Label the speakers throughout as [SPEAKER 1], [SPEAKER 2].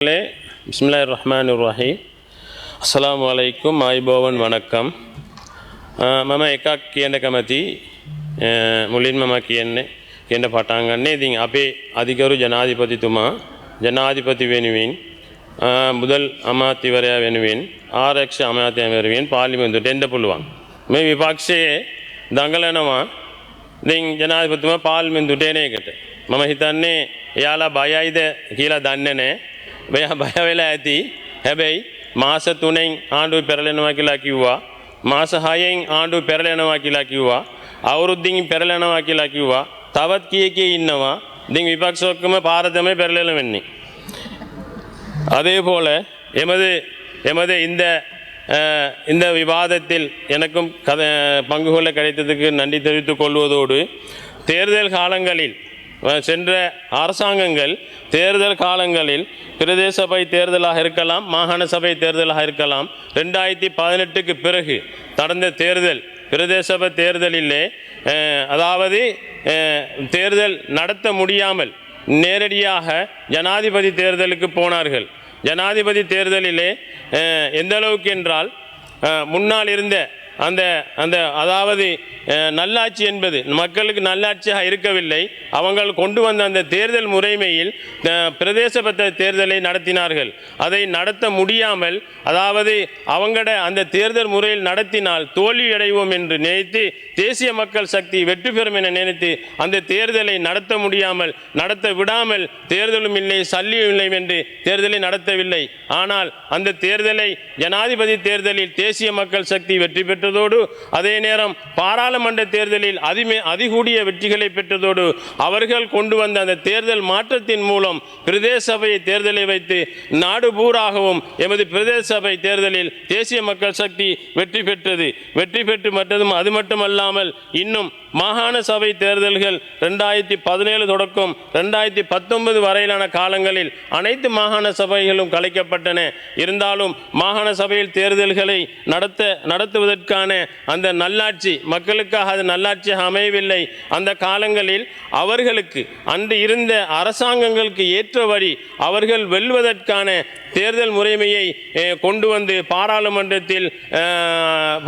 [SPEAKER 1] பிஸ்மில்லாஹ் ரஹ்மான் ரஹீம் අස්ලාම් වලයිකුම් අයිබෝවන් වනක්කම් මම එකක් කියන්න කැමති මුලින් මම කියන්නේ කියන්න පටන්ගන්නේ ඉතින් අපේ අධිකරු ජනාධිපතිතුමා ජනාධිපති වෙනුවෙන් ආ, මුදල් අමාත්‍යවරයා වෙනුවෙන් ආරක්ෂ අමාත්‍යය වෙනුවෙන් පාලිමෙන්තුට එන්න පුළුවන් මේ විපක්ෂයේ දඟලනවා ඉතින් ජනාධිපතිතුමා පාර්ලිමේන්තුවට එන එකට මම හිතන්නේ එයාලා බයයිද කියලා දන්නේ නැහැ. මෙයා බය වෙලා ඇති. හැබැයි මාස 3න් ආණ්ඩුව පෙරලෙනවා කියලා කිව්වා. මාස 6න් ආණ්ඩුව පෙරලෙනවා කියලා කිව්වා. අවුරුද්දින් පෙරලෙනවා කියලා කිව්වා. තවත් කී කී ඉන්නවා. ඉතින් විපක්ෂ ඔක්කොම පාර තමයි පෙරලෙලා වෙන්නේ. அதே போல எமது எமது இந்த அஹ், இந்த விவாதத்தில் எனக்கும் கத பங்கு கொள்ள கிடைத்ததுக்கு நன்றி தெரிவித்துக் கொள்வதோடு தேர்தல் காலங்களில் அஹ், சென்ற அரசாங்கங்கள் தேர்தல் காலங்களில் பிரதேச சபை தேர்தலாக இருக்கலாம் மாகாண சபை தேர்தலாக இருக்கலாம். ரெண்டாயிரத்தி பதினெட்டுக்கு பிறகு நடந்த தேர்தல் பிரதேச சபை தேர்தலிலே அதாவது தேர்தல் நடத்த முடியாமல் நேரடியாக ஜனாதிபதி தேர்தலுக்கு போனார்கள். ஜனாதிபதி தேர்தலிலே எந்தளவுக்கு எந்த அளவுக்கு என்றால் முன்னால் இருந்த அந்த அந்த அதாவது நல்லாட்சி என்பது மக்களுக்கு நல்லாட்சியாக இருக்கவில்லை. அவங்கள் கொண்டு வந்த அந்த தேர்தல் முறைமையில் பிரதேச பத்த தேர்தலை நடத்தினார்கள். அதை நடத்த முடியாமல் அதாவது அவங்கள அந்த தேர்தல் முறையில் நடத்தினால் தோல்வி அடைவோம் என்று நினைத்து தேசிய மக்கள் சக்தி வெற்றி பெறும் என நினைத்து அந்த தேர்தலை நடத்த முடியாமல் நடத்த விடாமல் தேர்தலும் இல்லை சல்லியும் இல்லை என்று தேர்தலை நடத்தவில்லை. ஆனால் அந்த தேர்தலை ஜனாதிபதி தேர்தலில் தேசிய மக்கள் சக்தி வெற்றி பெற்று பெற்றதோடு அதே நேரம் பாராளுமன்ற தேர்தலில் அதிமே அதிகூடிய வெற்றிகளை பெற்றதோடு அவர்கள் கொண்டு வந்த அந்த தேர்தல் மாற்றத்தின் மூலம் பிரதேச சபை தேர்தலை வைத்து நாடு பூராகவும் எமது பிரதேச சபை தேர்தலில் தேசிய மக்கள் சக்தி வெற்றி பெற்றது. வெற்றி பெற்று மற்றதும் அது மட்டுமல்லாமல் இன்னும் மாகாண சபை தேர்தல்கள் ரெண்டாயிரத்தி பதினேழு தொடக்கம் ரெண்டாயிரத்தி பத்தொன்பது வரையிலான காலங்களில் அனைத்து மாகாண சபைகளும் கலைக்கப்பட்டன. இருந்தாலும் மாகாண சபையில் தேர்தல்களை நடத்த நடத்துவதற்கு மக்களுக்கான அந்த நல்லாட்சி மக்களுக்காக அது நல்லாட்சி அமையவில்லை. அந்த காலங்களில் அவர்களுக்கு அன்று இருந்த அரசாங்கங்களுக்கு ஏற்றபடி அவர்கள் வெல்வதற்கான தேர்தல் முறைமையை கொண்டு வந்து பாராளுமன்றத்தில்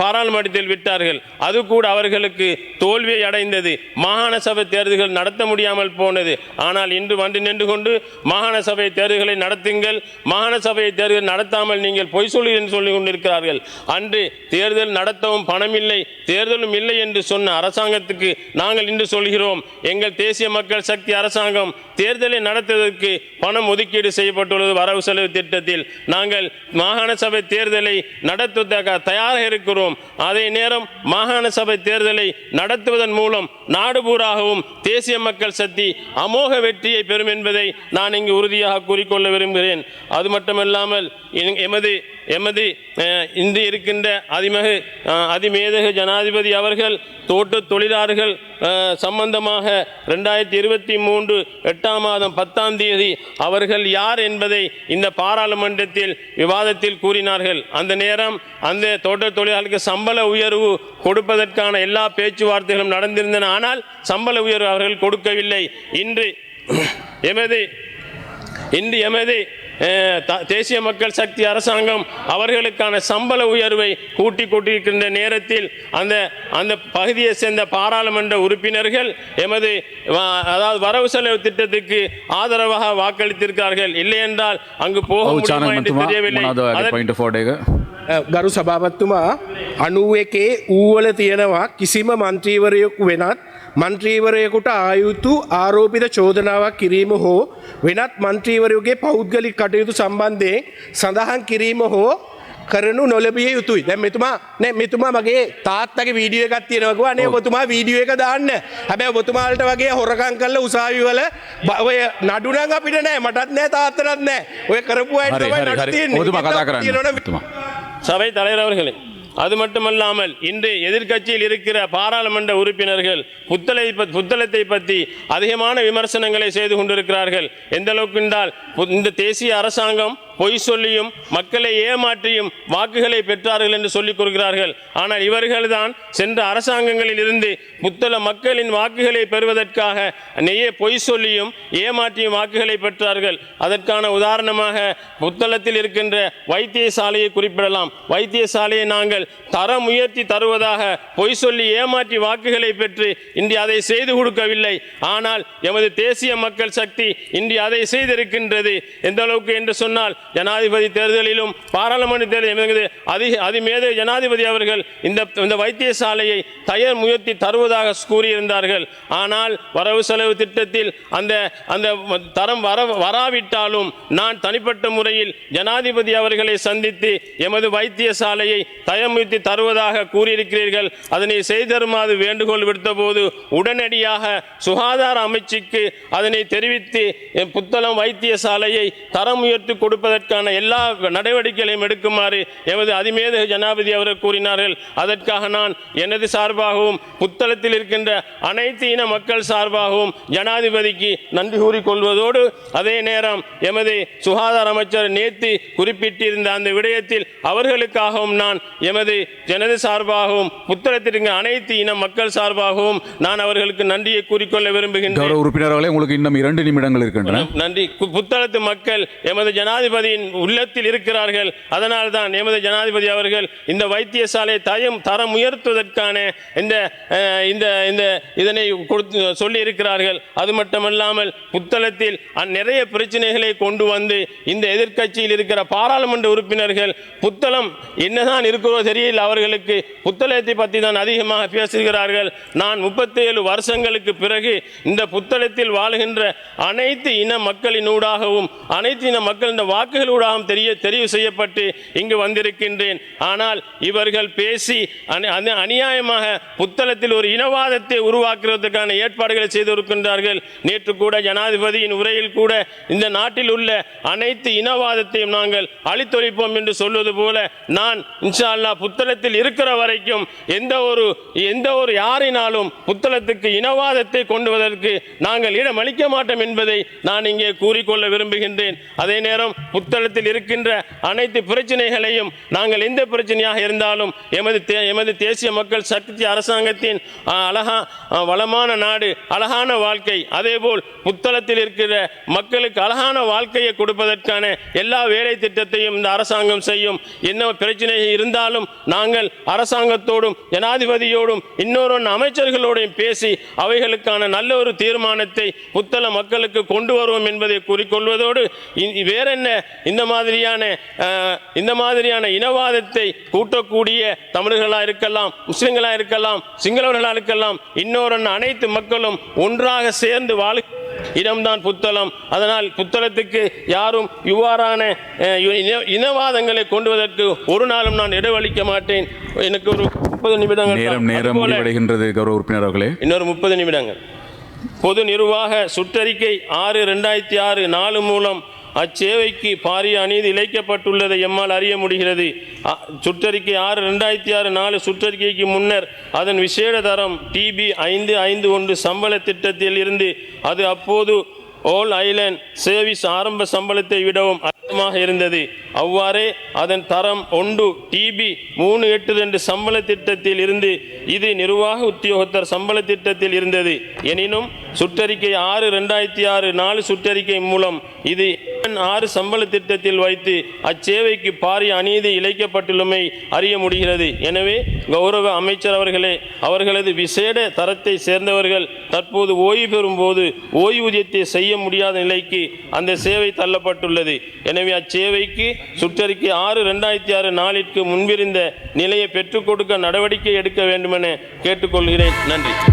[SPEAKER 1] பாராளுமன்றத்தில் விட்டார்கள். அது கூட அவர்களுக்கு தோல்வியை அடைந்தது. மாகாண சபை தேர்தல்கள் நடத்த முடியாமல் போனது. ஆனால் இன்று வந்து நின்று கொண்டு மாகாண சபை தேர்தல்களை நடத்துங்கள். மாகாண சபை தேர்தல் நடத்தாமல் நீங்கள் பொய் சொல்லி என்று சொல்லிக் கொண்டிருக்கிறார்கள். அன்று தேர்தல் நடத்தவும் பணம் இல்லை தேர்தலும் இல்லை என்று சொன்ன அரசாங்கத்துக்கு நாங்கள் இன்று சொல்கிறோம் எங்கள் தேசிய மக்கள் சக்தி அரசாங்கம் தேர்தலை நடத்துவதற்கு பணம் ஒதுக்கீடு செய்யப்பட்டுள்ளது வரவு செலவு திட்டத்தில். நாங்கள் மாகாண சபை தேர்தலை நடத்துவதற்காக தயாராக இருக்கிறோம். அதே நேரம் மாகாண சபை தேர்தலை நடத்துவதன் மூலம் நாடுபூராகவும் தேசிய மக்கள் சக்தி அமோக வெற்றியை பெறும் என்பதை நான் இங்கு உறுதியாக கூறிக்கொள்ள விரும்புகிறேன். அது மட்டுமல்லாமல் எமது எமது இன்று இருக்கின்ற அதிமகு அதிமேதகு ஜனாதிபதி அவர்கள் தோட்ட தொழிலாளர்கள் சம்பந்தமாக ரெண்டாயிரத்தி இருபத்தி மூன்று எட்டாம் மாதம் பத்தாம் தேதி அவர்கள் யார் என்பதை இந்த பாராளுமன்றத்தில் விவாதத்தில் கூறினார்கள். அந்த நேரம் அந்த தோட்ட தொழிலாளர்களுக்கு சம்பள உயர்வு கொடுப்பதற்கான எல்லா பேச்சுவார்த்தைகளும் நடந்திருந்தன. ஆனால் சம்பள உயர்வு அவர்கள் கொடுக்கவில்லை. இன்று எமது இன்று எமது தேசிய மக்கள் சக்தி அரசாங்கம் அவர்களுக்கான சம்பள உயர்வை கூட்டி கொண்டிருக்கின்ற நேரத்தில் அந்த அந்த பகுதியை சேர்ந்த பாராளுமன்ற உறுப்பினர்கள் எமது அதாவது வரவு செலவு திட்டத்துக்கு ஆதரவாக வாக்களித்திருக்கிறார்கள். இல்லையென்றால் அங்கு போக முடியுமா தெரியவில்லை.
[SPEAKER 2] ගරු සභාපත්තුමා අනුව එකේ ඌවල තියෙනවා කිසිම මන්ත්‍රීවරයෙකු වෙනත් මන්ත්‍රීවරයෙකුට ආයුතු ආරෝපිත චෝදනාවක් කිරීම හෝ වෙනත් මන්ත්‍රීවරයුගේ පෞද්ගලික කටයුතු සම්බන්ධයෙන් සඳහන් කිරීම හෝ කරනු නොලබිය යුතුයි. දැ මෙතුමා නෑ මෙතුමා මගේ තාත්තගේ වීඩිය එකත් තියෙනවකවා නේ ඔබතුමා වීඩිය එක දාන්න. හැබැ ඔබතුමාලට වගේ හොරකං කල්ල උසාවිවල ඔය නඩුනං අපිට නෑ. මටත් නෑ තාත්තරත් නෑ. ඔය කරපු
[SPEAKER 3] අ කතා කරන්න. තුමා.
[SPEAKER 1] சபை தலைவர் அவர்களே அது மட்டுமல்லாமல் இன்று எதிர்க்கட்சியில் இருக்கிற பாராளுமன்ற உறுப்பினர்கள் புத்தளை பத்- புத்தளத்தை பற்றி அதிகமான விமர்சனங்களை செய்து கொண்டிருக்கிறார்கள். எந்த அளவுக்கு என்றால் இந்த தேசிய அரசாங்கம் பொய் சொல்லியும் மக்களை ஏமாற்றியும் வாக்குகளை பெற்றார்கள் என்று சொல்லிக் கொள்கிறார்கள் ஆனால் இவர்கள்தான் சென்ற அரசாங்கங்களில் இருந்து புத்தள மக்களின் வாக்குகளை பெறுவதற்காக நெய்ய பொய் சொல்லியும் ஏமாற்றியும் வாக்குகளை பெற்றார்கள். அதற்கான உதாரணமாக புத்தளத்தில் இருக்கின்ற வைத்தியசாலையை குறிப்பிடலாம். வைத்தியசாலையை நாங்கள் தரம் உயர்த்தி தருவதாக பொய் சொல்லி ஏமாற்றி வாக்குகளை பெற்று இன்று அதை செய்து கொடுக்கவில்லை. ஆனால் எமது தேசிய மக்கள் சக்தி இன்று அதை செய்திருக்கின்றது. எந்த அளவுக்கு என்று சொன்னால் ஜனாதிபதி தேர்தலிலும் பாராளுமன்ற தேர்தலில் அதிக அதி அதிமேத ஜனாதிபதி அவர்கள் இந்த இந்த வைத்தியசாலையை தயார் முயற்சி தருவதாக கூறியிருந்தார்கள். ஆனால் வரவு செலவு திட்டத்தில் அந்த அந்த தரம் வர வராவிட்டாலும் நான் தனிப்பட்ட முறையில் ஜனாதிபதி அவர்களை சந்தித்து எமது வைத்தியசாலையை தயமுத்தி தருவதாக கூறியிருக்கிறீர்கள். அதனை செய்தருமாறு வேண்டுகோள் விடுத்தபோது உடனடியாக சுகாதார அமைச்சுக்கு அதனை தெரிவித்து புத்தளம் வைத்தியசாலையை தரம் உயர்த்தி கொடுப்பதற்கான எல்லா நடவடிக்கைகளையும் எடுக்குமாறு எமது அதிமேத ஜனாதிபதி அவர்கள் கூறினார்கள். அதற்காக நான் எனது சார்பாகவும் புத்தளத்தில் இருக்கின்ற அனைத்து இன மக்கள் சார்பாகவும் ஜனாதிபதிக்கு நன்றி கூறிக்கொள்வதோடு அதே நேரம் எமது சுகாதார அமைச்சர் நேற்று குறிப்பிட்டிருந்த அந்த விடயத்தில் அவர்களுக்காகவும் நான் எமது ஜனது சார்பாகவும் புத்தளத்தில் இருக்கின்ற அனைத்து இன மக்கள் சார்பாகவும் நான் அவர்களுக்கு நன்றியை கூறிக்கொள்ள விரும்புகின்றேன்.
[SPEAKER 3] உறுப்பினர்களே உங்களுக்கு இன்னும் இரண்டு நிமிடங்கள் இருக்கின்றன.
[SPEAKER 1] நன்றி. புத்தளத்து மக்கள் எமது ஜனாதிபதியின் உள்ளத்தில் இருக்கிறார்கள். அதனால் தான் எமது ஜனாதிபதி அவர்கள் இந்த வைத்தியசாலை தயம் தரம் உயர்த்துவதற்கான இந்த இந்த இந்த இதனை கொடுத்து சொல்லி இருக்கிறார்கள். அது மட்டுமல்லாமல் புத்தளத்தில் நிறைய பிரச்சனைகளை கொண்டு வந்து இந்த எதிர்க்கட்சியில் இருக்கிற பாராளுமன்ற உறுப்பினர்கள் புத்தளம் என்னதான் இருக்கிறோ தெரியல அவர்களுக்கு புத்தளத்தை பற்றி தான் அதிகமாக பேசுகிறார்கள். நான் முப்பத்தேழு வருஷங்களுக்கு பிறகு இந்த புத்தளத்தில் வாழ்கின்ற அனைத்து இன மக்களினூடாகவும் அனைத்து இன மக்களின் வாக்குகளூடாகவும் தெரிய தெரிவு செய்யப்பட்டு இங்கு வந்திருக்கின்றேன். ஆனால் இவர்கள் பேசி அனி- அநியாயமாக புத்தளத்தில் ஒரு இனவாதத்தை உருவாக்குவதற்கான ஏற்பாடுகளை செய்திருக்கின்றார்கள். நேற்று கூட ஜனாதிபதியின் உரையில் கூட இந்த நாட்டில் உள்ள அனைத்து இனவாதத்தையும் நாங்கள் அழித்தொழிப்போம் என்று சொல்வது போல நான் இன்ஷா அல்லா புத்தளத்தில் இருக்கிற வரைக்கும் எந்த ஒரு எந்த ஒரு யாரினாலும் புத்தளத்துக்கு இனவாதத்தை கொண்டுவதற்கு நாங்கள் இடமளிக்க மாட்டோம் என்பதை நான் இங்கே கூறிக்கொள்ள விரும்புகின்றேன். அதே நேரம் புத்தளத்தில் இருக்கின்ற அனைத்து பிரச்சனைகளையும் நாங்கள் எந்த பிரச்சனையாக இருந்தாலும் எமது தே- எமது தேசிய மக்கள் சக்தி அரசாங்கத்தின் அழகா வளமான நாடு அழகான வாழ்க்கை அதேபோல் புத்தளத்தில் இருக்கிற மக்களுக்கு அழகான வாழ்க்கையை கொடுப்பதற்கான எல்லா வேலை திட்டத்தையும் இந்த அரசாங்கம் செய்யும். என்ன பிரச்சனை இருந்தாலும் நாங்கள் அரசாங்கத்தோடும் ஜனாதிபதியோடும் இன்னொரு அமைச்சர்களோடையும் பேசி அவைகளுக்கான நல்ல ஒரு தீர்மானத்தை புத்தள மக்களுக்கு கொண்டு வருவோம் என்பதை கூறிக்கொள்வதோடு இ- வேற என்ன இந்த மாதிரியான இந்த மாதிரியான இனவாதத்தை கூட்டக்கூடிய தமிழர்களாக இருக்கலாம் முஸ்லிம்களாக இருக்கலாம் சிங்களவர்களாக இருக்கலாம் இன்னொரு அனைத்து மக்களும் ஒன்றாக சேர்ந்து வாழ இடம்தான் புத்தளம். அதனால் புத்தளத்துக்கு யாரும் இவ்வாறான இனவாதங்களை கொண்டுவதற்கு ஒரு நாளும் நான் இடவளிக்க மாட்டேன். எனக்கு ஒரு முப்பது நிமிடங்கள்.
[SPEAKER 3] நேரம் நேரம் முடிவடைகின்றது கௌரவ உறுப்பினர் அவர்களே.
[SPEAKER 1] இன்னொரு முப்பது நிமிடங்கள். பொது நிர்வாக சுற்றறிக்கை ஆறு ரெண்டாயிரத்தி ஆறு நாலு மூலம் அச்சேவைக்கு பாரிய அநீதி இழைக்கப்பட்டுள்ளதை எம்மால் அறிய முடிகிறது. அ- சுற்றறிக்கை ஆறு ரெண்டாயிரத்தி ஆறு நாலு சுற்றறிக்கைக்கு முன்னர் அதன் விசேட தரம் டிபி ஐந்து ஐந்து ஒன்று சம்பள திட்டத்தில் இருந்து அது அப்போது ஓல் ஐலண்ட் சேவிஸ் ஆரம்ப சம்பளத்தை விடவும் அதிகமாக இருந்தது. அவ்வாறே அதன் தரம் ஒன்று. டிபி மூணு எட்டு ரெண்டு சம்பள திட்டத்தில் இருந்து இது நிர்வாக உத்தியோகத்தர் சம்பள திட்டத்தில் இருந்தது. எனினும் சுற்றறிக்கை ஆறு ரெண்டாயிரத்தி ஆறு நாலு சுற்றறிக்கை மூலம் இது ஆறு சம்பள திட்டத்தில் வைத்து அச்சேவைக்கு பாரிய அநீதி இழைக்கப்பட்டுள்ளமை அறிய முடிகிறது. எனவே கௌரவ அமைச்சர் அவர்களே அவர்களது விசேட தரத்தை சேர்ந்தவர்கள் தற்போது ஓய்வு பெறும்போது ஓய்வூதியத்தை செய்ய முடியாத நிலைக்கு அந்த சேவை தள்ளப்பட்டுள்ளது. எனவே அச்சேவைக்கு சுற்றறிக்கை ஆறு ரெண்டாயிரத்தி ஆறு நாளிற்கு முன்பிருந்த நிலையை பெற்றுக் கொடுக்க நடவடிக்கை எடுக்க வேண்டுமென கேட்டுக்கொள்கிறேன். நன்றி.